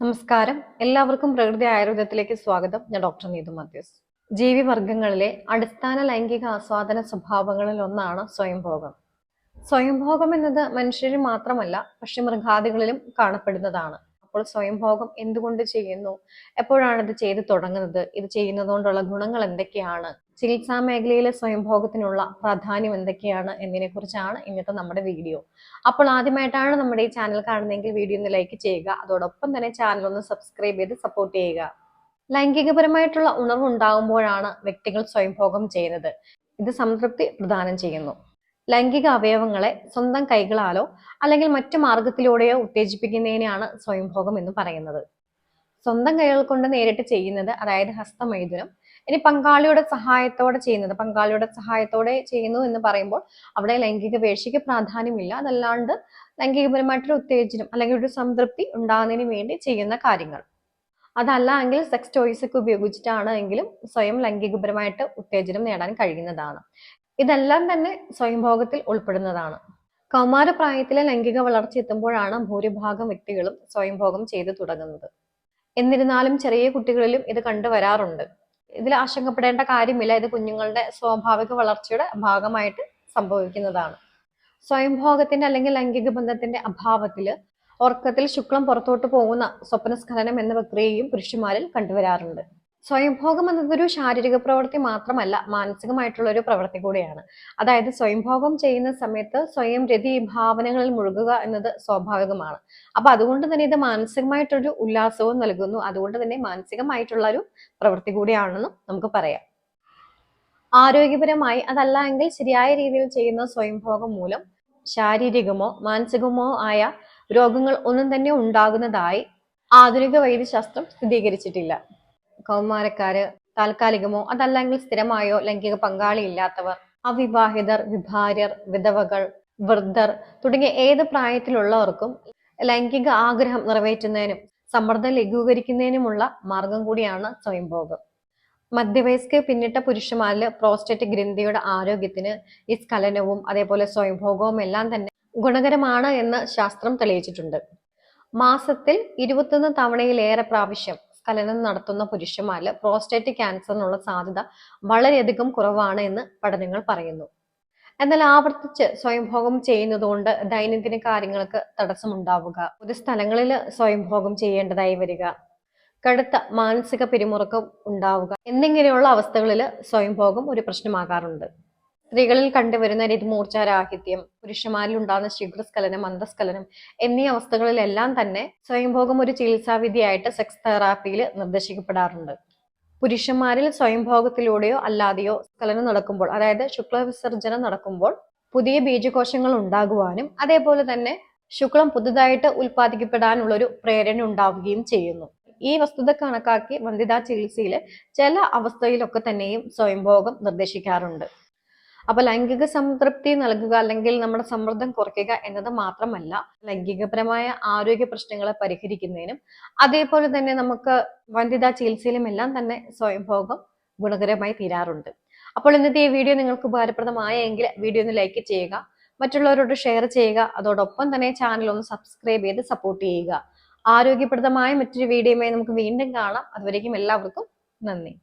നമസ്കാരം. എല്ലാവർക്കും പ്രകൃതി ആയുർവേദത്തിലേക്ക് സ്വാഗതം. ഞാൻ ഡോക്ടർ നീതു മാത്യൂസ്. ജീവിവർഗങ്ങളിലെ അടിസ്ഥാന ലൈംഗിക ആസ്വാദന സ്വഭാവങ്ങളിൽ ഒന്നാണ് സ്വയംഭോഗം. സ്വയംഭോഗം എന്നത് മനുഷ്യരിൽ മാത്രമല്ല പക്ഷി മൃഗാദികളിലും കാണപ്പെടുന്നതാണ്. അപ്പോൾ സ്വയംഭോഗം എന്തുകൊണ്ട് ചെയ്യുന്നു? എപ്പോഴാണ് ഇത് ചെയ്തു തുടങ്ങുന്നത്? ഇത് ചെയ്യുന്നതുകൊണ്ടുള്ള ഗുണങ്ങൾ എന്തൊക്കെയാണ്? ചികിത്സാ മേഖലയിലെ സ്വയംഭോഗത്തിനുള്ള പ്രാധാന്യം എന്തൊക്കെയാണ് എന്നതിനെ കുറിച്ചാണ് ഇന്നത്തെ നമ്മുടെ വീഡിയോ. അപ്പോൾ ആദ്യമായിട്ടാണ് നമ്മുടെ ഈ ചാനൽ കാണുന്നതെങ്കിൽ വീഡിയോ ഒന്ന് ലൈക്ക് ചെയ്യുക. അതോടൊപ്പം തന്നെ ചാനൽ ഒന്ന് സബ്സ്ക്രൈബ് ചെയ്ത് സപ്പോർട്ട് ചെയ്യുക. ലൈംഗികപരമായിട്ടുള്ള ഉണർവ് ഉണ്ടാകുമ്പോഴാണ് വ്യക്തികൾ സ്വയംഭോഗം ചെയ്യുന്നത്. ഇത് സംതൃപ്തി പ്രദാനം ചെയ്യുന്നു. ലൈംഗിക അവയവങ്ങളെ സ്വന്തം കൈകളാലോ അല്ലെങ്കിൽ മറ്റു മാർഗത്തിലൂടെയോ ഉത്തേജിപ്പിക്കുന്നതിനെയാണ് സ്വയംഭോഗം എന്ന് പറയുന്നത്. സ്വന്തം കൈകൾ കൊണ്ട് നേരിട്ട് ചെയ്യുന്നത് അതായത് ഹസ്തമൈഥുനം ഇനി പങ്കാളിയുടെ സഹായത്തോടെ ചെയ്യുന്നത് പങ്കാളിയുടെ സഹായത്തോടെ ചെയ്യുന്നു എന്ന് പറയുമ്പോൾ അവിടെ ലൈംഗിക പേശിക്ക് പ്രാധാന്യമില്ല. അതല്ലാണ്ട് ലൈംഗികപരമായിട്ടൊരു ഉത്തേജനം അല്ലെങ്കിൽ ഒരു സംതൃപ്തി ഉണ്ടാകുന്നതിന് വേണ്ടി ചെയ്യുന്ന കാര്യങ്ങൾ. അതല്ല എങ്കിൽ സെക്സ് ടോയ്സ് ഒക്കെ ഉപയോഗിച്ചിട്ടാണ് എങ്കിലും സ്വയം ലൈംഗികപരമായിട്ട് ഉത്തേജനം നേടാൻ കഴിയുന്നതാണ്. ഇതെല്ലാം തന്നെ സ്വയംഭോഗത്തിൽ ഉൾപ്പെടുന്നതാണ്. കൗമാരപ്രായത്തിലെ ലൈംഗിക വളർച്ച എത്തുമ്പോഴാണ് ഭൂരിഭാഗം വ്യക്തികളും സ്വയംഭോഗം ചെയ്തു തുടങ്ങുന്നത്. എന്നിരുന്നാലും ചെറിയ കുട്ടികളിലും ഇത് കണ്ടുവരാറുണ്ട് ഇതിൽ ആശങ്കപ്പെടേണ്ട കാര്യമില്ല. ഇത് കുഞ്ഞുങ്ങളുടെ സ്വാഭാവിക വളർച്ചയുടെ ഭാഗമായിട്ട് സംഭവിക്കുന്നതാണ്. സ്വയംഭോഗത്തിന്റെ അല്ലെങ്കിൽ ലൈംഗിക ബന്ധത്തിന്റെ അഭാവത്തിൽ ഉറക്കത്തിൽ ശുക്ലം പുറത്തോട്ട് പോകുന്ന സ്വപ്നസ്ഖലനം എന്ന പ്രക്രിയയും പുരുഷന്മാരിൽ കണ്ടുവരാറുണ്ട്. സ്വയംഭോഗം എന്നതൊരു ശാരീരിക പ്രവൃത്തി മാത്രമല്ല മാനസികമായിട്ടുള്ള ഒരു പ്രവൃത്തി കൂടിയാണ്. അതായത് സ്വയംഭോഗം ചെയ്യുന്ന സമയത്ത് സ്വയം രതി ഭാവനകളിൽ മുഴുകുക എന്നത് സ്വാഭാവികമാണ്. അപ്പൊ അതുകൊണ്ട് തന്നെ ഇത് മാനസികമായിട്ടൊരു ഉല്ലാസവും നൽകുന്നു. അതുകൊണ്ട് തന്നെ മാനസികമായിട്ടുള്ള ഒരു പ്രവൃത്തി കൂടിയാണെന്നും നമുക്ക് പറയാം. ആരോഗ്യപരമായി അതല്ല എങ്കിൽ ശരിയായ രീതിയിൽ ചെയ്യുന്ന സ്വയംഭോഗം മൂലം ശാരീരികമോ മാനസികമോ ആയ രോഗങ്ങൾ ഒന്നും തന്നെ ഉണ്ടാകുന്നതായി ആധുനിക വൈദ്യശാസ്ത്രം സ്ഥിരീകരിച്ചിട്ടില്ല. കൗമാരക്കാര് താൽക്കാലികമോ അതല്ലെങ്കിൽ സ്ഥിരമായോ ലൈംഗിക പങ്കാളി ഇല്ലാത്തവർ അവിവാഹിതർ വിഭാര്യർ വിധവകൾ വൃദ്ധർ തുടങ്ങിയ ഏത് പ്രായത്തിലുള്ളവർക്കും ലൈംഗിക ആഗ്രഹം നിറവേറ്റുന്നതിനും സമ്മർദ്ദം ലഘൂകരിക്കുന്നതിനുമുള്ള മാർഗം കൂടിയാണ് സ്വയംഭോഗം. മധ്യവയസ്ക് പിന്നിട്ട പുരുഷന്മാരിൽ പ്രോസ്റ്റേറ്റ് ഗ്രന്ഥിയുടെ ആരോഗ്യത്തിന് ഈ സ്ഖലനവും അതേപോലെ സ്വയംഭോഗവും എല്ലാം തന്നെ ഗുണകരമാണ് എന്ന് ശാസ്ത്രം തെളിയിച്ചിട്ടുണ്ട്. മാസത്തിൽ ഇരുപത്തൊന്ന് തവണയിലേറെ പ്രാവശ്യം സ്ഖലനം നടത്തുന്ന പുരുഷന്മാരിൽ പ്രോസ്റ്റേറ്റ് ക്യാൻസറിനുള്ള സാധ്യത വളരെയധികം കുറവാണ് എന്ന് പഠനങ്ങൾ പറയുന്നു. എന്നാൽ ആവർത്തിച്ച് സ്വയംഭോഗം ചെയ്യുന്നതുകൊണ്ട് ദൈനംദിന കാര്യങ്ങൾക്ക് തടസ്സമുണ്ടാവുക. ഒരു സ്ഥലങ്ങളിൽ സ്വയംഭോഗം ചെയ്യേണ്ടതായി വരിക. കടുത്ത മാനസിക പിരിമുറുക്കം ഉണ്ടാവുക. എന്നിങ്ങനെയുള്ള അവസ്ഥകളിൽ സ്വയംഭോഗം ഒരു പ്രശ്നമാകാറുണ്ട്. സ്ത്രീകളിൽ കണ്ടുവരുന്ന രതിമൂർച്ചാരാഹിത്യം പുരുഷന്മാരിൽ ഉണ്ടാകുന്ന ശീഘ്രസ്ഖലനം അന്തസ്ഖലനം എന്നീ അവസ്ഥകളിലെല്ലാം തന്നെ സ്വയംഭോഗം ഒരു ചികിത്സാവിധിയായിട്ട് സെക്സ് തെറാപ്പിയിൽ നിർദ്ദേശിക്കപ്പെടാറുണ്ട്. പുരുഷന്മാരിൽ സ്വയംഭോഗത്തിലൂടെയോ അല്ലാതെയോ സ്ഖലനം നടക്കുമ്പോൾ അതായത് ശുക്ലവിസർജനം നടക്കുമ്പോൾ പുതിയ ബീജകോശങ്ങൾ ഉണ്ടാകുവാനും അതേപോലെ തന്നെ ശുക്ലം പുതുതായിട്ട് ഉൽപ്പാദിക്കപ്പെടാനുള്ളൊരു പ്രേരണ ഉണ്ടാവുകയും ചെയ്യുന്നു. ഈ വസ്തുത കണക്കാക്കി വന്ധ്യതാ ചികിത്സയിൽ ചില അവസ്ഥയിലൊക്കെ തന്നെയും സ്വയംഭോഗം നിർദ്ദേശിക്കാറുണ്ട്. അപ്പൊ ലൈംഗിക സംതൃപ്തി നൽകുക അല്ലെങ്കിൽ നമ്മുടെ സമ്മർദ്ദം കുറയ്ക്കുക എന്നത് മാത്രമല്ല ലൈംഗികപരമായ ആരോഗ്യ പ്രശ്നങ്ങളെ പരിഹരിക്കുന്നതിനും അതേപോലെ തന്നെ നമുക്ക് വന്ധ്യതാ ചികിത്സയിലും എല്ലാം തന്നെ സ്വയംഭോഗം ഗുണകരമായി തീരാറുണ്ട്. അപ്പോൾ ഇന്നത്തെ ഈ വീഡിയോ നിങ്ങൾക്ക് ഉപകാരപ്രദമായെങ്കിൽ വീഡിയോ ഒന്ന് ലൈക്ക് ചെയ്യുക മറ്റുള്ളവരോട് ഷെയർ ചെയ്യുക അതോടൊപ്പം തന്നെ ചാനൽ ഒന്ന് സബ്സ്ക്രൈബ് ചെയ്ത് സപ്പോർട്ട് ചെയ്യുക. ആരോഗ്യപ്രദമായ മറ്റൊരു വീഡിയോയുമായി നമുക്ക് വീണ്ടും കാണാം. അതുവരേക്കും എല്ലാവർക്കും നന്ദി.